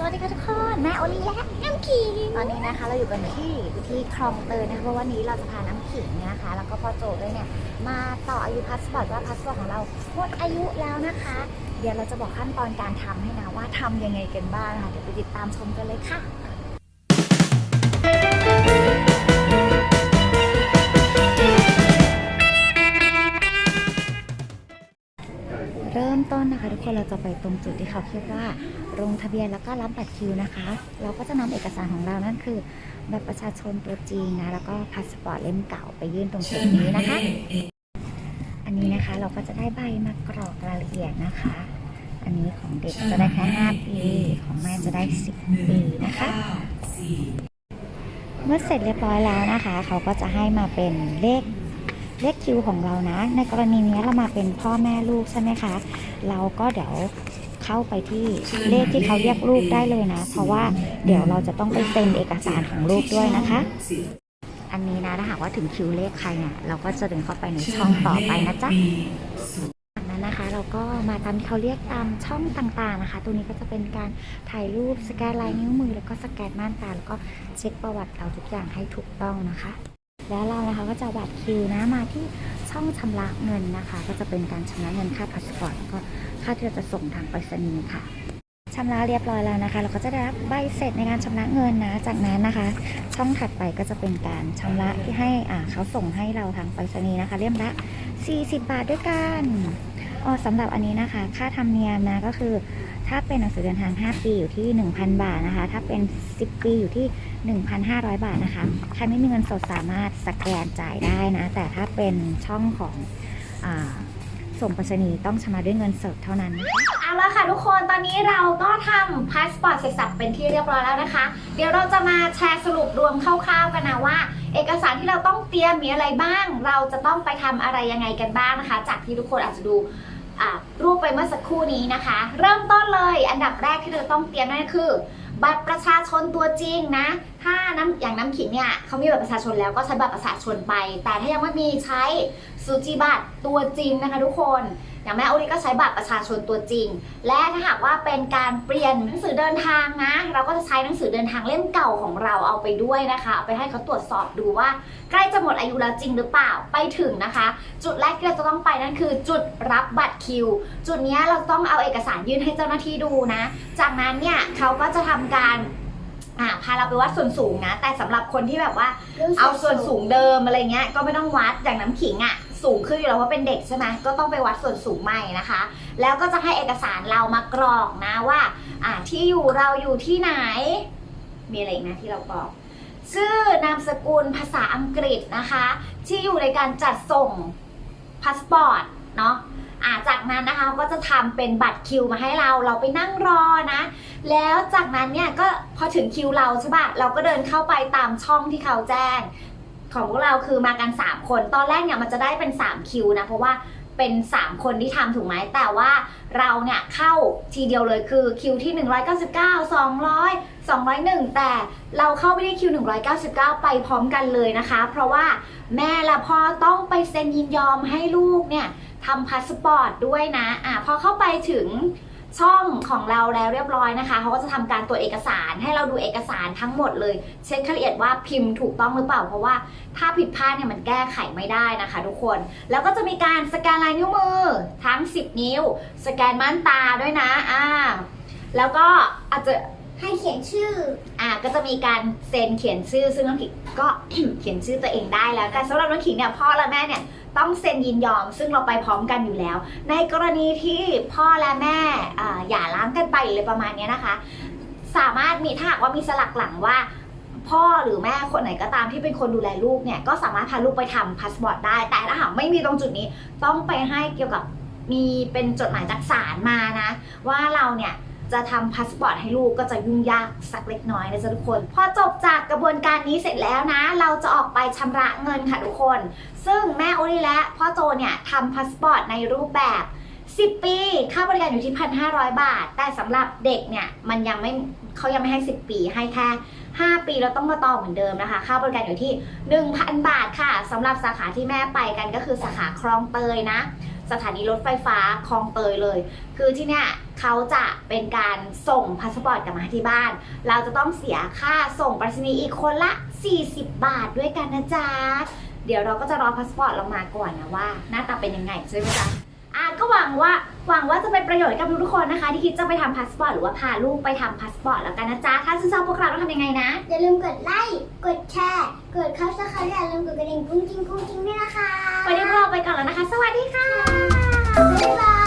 สวัสดีค่ะทุกคนแม่โอลีและน้ำขิงตอนนี้นะคะเราอยู่กันที่ที่คลองเตยนะคะเพราะวันนี้เราจะพาน้ำขิงนะคะ แล้วก็พ่อโจด้วยเนี่ยมาต่ออายุพาสปอร์ตว่าพาสปอร์ตของเราหมดอายุแล้วนะคะ เดี๋ยวเราจะบอกขั้นตอนการทำให้นะว่าทำยังไงกันบ้างนะคะเดี๋ยวไปติดตามชมกันเลยค่ะ ต้นนะคะ ทุกคนเราจะไปตรงจุดที่เขาเรียกว่าลงทะเบียนแล้วก็รับบัตรคิวนะคะ เราก็จะนำเอกสารของเรานั่นคือบัตรประชาชนตัวจริงนะแล้วก็พาสปอร์ตเล่มเก่าไปยื่นตรงจุดนี้นะคะ อันนี้นะคะเราก็จะได้ใบมากรอกรายละเอียดนะคะ อันนี้ของเด็กจะได้แค่5ปีของแม่จะได้ 10 ปีนะคะเมื่อเสร็จเรียบร้อยแล้วนะคะ เขาก็จะให้มาเป็นเลข เลขคิวของเรานะ ในกรณีนี้เรามาเป็นพ่อแม่ลูกใช่ไหมคะ เราก็เดี๋ยวเข้าไปที่เลขที่เขาเรียกลูกได้เลยนะ เพราะว่าเดี๋ยวเราจะต้องไปเซ็นเอกสารของลูกด้วยนะคะ อันนี้นะถ้าหากว่าถึงคิวเลขใครเนี่ยเราก็จะเดินเข้าไปในช่องต่อไปนะจ๊ะจากนั้นนะคะเราก็มาตามที่เขาเรียกตามช่องต่างๆนะคะ ตัวนี้ก็จะเป็นการถ่ายรูปสแกนลายนิ้วมือ แล้วก็สแกนม่านตาแล้วก็เช็คประวัติเราทุกอย่างให้ถูกต้องนะคะ แล้วเรานะคะก็จะบัตรคิวนะมาที่ช่องชำระเงินนะคะ ก็จะเป็นการชำระเงินค่าพาสปอร์ตก็ค่าที่เราจะส่งทางไปรษณีย์ค่ะชำระเรียบร้อยแล้วนะคะ เราก็จะได้รับใบเสร็จในการชำระเงินนะ จากนั้นนะคะ ช่องถัดไปก็จะเป็นการชำระที่ให้เขาส่งให้เราทางไปรษณีย์นะคะ เริ่มละ40 บาทด้วยกัน อ๋อสำหรับอันนี้นะคะ ค่าธรรมเนียมนะก็คือ ถ้าเป็นหนังสือเดินทาง 5 ปีอยู่ที่ 1,000 บาทนะคะ ถ้าเป็น 10 ปีอยู่ที่ 1,500 บาทนะคะ ใครไม่มีเงินสดสามารถสแกนจ่ายได้นะ แต่ถ้าเป็นช่องของอส่งไปรษณีย์ต้องชำระด้วยเงินสดเท่านั้นนะคะ เอาละค่ะทุกคนตอนนี้เราก็ทำพาสปอร์ตเสร็จสับเป็นที่เรียบร้อยแล้วนะคะ เดี๋ยวเราจะมาแชร์สรุปรวมคร่าวๆกันนะว่า เอกสารที่เราต้องเตรียมมีอะไรบ้าง เราจะต้องไปทำอะไรยังไงกันบ้างนะคะ จากที่ทุกคนอาจจะดูรูปไปเมื่อสักครู่นี้นะคะ เริ่มต้นเลยอันดับแรกที่เราต้องเตรียมนั่นคือ บัตรประชาชนตัวจริงนะ ถ้าน้ำอย่างน้ำขิงเนี่ยเขามีบัตรประชาชนแล้วก็ใช้บัตรประชาชนไป แต่ถ้ายังไม่มีใช้สูจิบัตรตัวจริงนะคะ ทุกคน อย่างแม่โอริก็ใช้บัตรประชาชนตัวจริง และถ้าหากว่าเป็นการเปลี่ยนหนังสือเดินทางนะ เราก็จะใช้หนังสือเดินทางเล่มเก่าของเราเอาไปด้วยนะคะเอาไปให้เขาตรวจสอบดูว่า ใกล้จะหมดอายุแล้วจริงหรือเปล่าไปถึงนะคะ จุดแรกที่เราจะต้องไปนั่นคือ จุดรับบัตรคิว จุดนี้เราต้องเอาเอกสารยื่นให้เจ้าหน้าที่ดูนะ จากนั้นเนี่ยเขาก็จะทำการอ่าพาเราไปวัดส่วนสูงนะ แต่สำหรับคนที่แบบว่า เอาส่วนสูงเดิมอะไรเงี้ยก็ไม่ต้องวัดอย่างน้ำขิงอะ่ะ สูงขึ้นอยู่แล้วเพราะเป็นเด็กใช่ไหมก็ต้องไปวัดส่วนสูงใหม่นะคะ แล้วก็จะให้เอกสารเรามากรอกนะว่าอ่าที่อยู่เราอยู่ที่ไหน มีอะไรอีกนะที่เรากรอกชื่อนามสกุลภาษาอังกฤษนะคะ ที่อยู่ในการจัดส่งพาสปอร์ตเนาะอ่าจากนั้นนะคะก็จะทำเป็นบัตรคิวมาให้เราเราไปนั่งรอนะ แล้วจากนั้นเนี่ยก็พอถึงคิวเราใช่ปะเราก็เดินเข้าไปตามช่องที่เขาแจ้ง ของพวกเราคือมากัน 3 คน ตอนแรกเนี่ยมันจะได้เป็น 3 คิวนะ เพราะว่าเป็น 3 คนที่ทำถูกไหม แต่ว่าเราเนี่ยเข้าทีเดียวเลยคือคิวที่ 199 200 201 แต่เราเข้าไม่ได้คิว 199 ไปพร้อมกันเลยนะคะ เพราะว่าแม่และพ่อต้องไปเซ็นยินยอมให้ลูกเนี่ยทำพาสปอร์ตด้วยนะ อะพอเข้าไปถึง ช่องของเราแล้วเรียบร้อยนะคะเขาก็จะทำการตรวเอกสารให้เราดูเอกสารทั้งหมดเลย เช็คละเอียดว่าพิมพ์ถูกต้องหรือเปล่า เพราะว่าถ้าผิดพลาดเนี่ยมันแก้ไขไม่ได้นะคะ ทุกคน แล้วก็จะมีการสแกนลายนิ้วมือทั้ง 10 นิ้ว สแกนม่านตาด้วยนะอ่าแล้วก็อาจจะให้เขียนชื่อ อ่า ก็จะมีการเซ็นเขียนชื่อซึ่งน้องขิง ก็ เขียนชื่อตัวเองได้แล้ว แต่สำหรับน้องขิงเนี่ยพ่อและแม่เนี่ยต้องเซ็นยินยอม ซึ่งเราไปพร้อมกันอยู่แล้ว ในกรณีที่พ่อและแม่อ่าอย่าร้างกันไปหรือประมาณเนี้ยนะคะ สามารถมีถ้าหากว่ามีสลักหลังว่า พ่อหรือแม่คนไหนก็ตามที่เป็นคนดูแลลูกเนี่ยก็สามารถพาลูกไปทำพาสปอร์ตได้ แต่ถ้าหากไม่มีตรงจุดนี้ต้องไปให้เกี่ยวกับมีเป็นจดหมายจากศาลมานะ ว่าเราเนี่ย จะทำพาสปอร์ตให้ลูกก็จะยุ่งยากสักเล็กน้อยนะจ๊ะทุกคน พอจบจากกระบวนการนี้เสร็จแล้วนะ เราจะออกไปชำระเงินค่ะทุกคน ซึ่งแม่โอริและพ่อโจเนี่ยทำพาสปอร์ตในรูปแบบ 10 ปี ค่าบริการอยู่ที่ 1,500 บาท แต่สำหรับเด็กเนี่ย มันยังไม่เขายังไม่ให้ 10 ปี ให้แค่ 5 ปีเราต้องมาต่อเหมือนเดิมนะคะ ค่าบริการอยู่ที่ 1,000 บาทค่ะสำหรับสาขาที่แม่ไปกันก็คือสาขาคลองเตยนะ สถานีรถไฟฟ้าคลองเตยเลย คือที่เนี่ยเขาจะเป็นการส่งพาสปอร์ตกลับมาที่บ้าน เราจะต้องเสียค่าส่งไปรษณีย์อีกคนละ 40 บาทด้วยกันนะจ๊ะ เดี๋ยวเราก็จะรอพาสปอร์ตเรามาก่อนนะว่า หน้าตาเป็นยังไงใช่ไหมจ๊ะอะ ก็หวังว่าหวังว่าจะเป็นประโยชน์กับทุกๆคนนะคะ ที่คิดจะไปทำพาสปอร์ตหรือว่าพาลูกไปทำพาสปอร์ตแล้วกันนะจ๊ะ ถ้าชื่นชอบพวกเราต้องทำยังไงนะ อย่าลืมกดไลค์ กดแชร์ กดคับสไครต์อย่าลืมกดกระดิ่งกุ้งกิ้งกุ้งกิ้งด้วยนะคะวันนี้พวกเราไปก่อนแล้วนะคะ สวัสดีค่ะ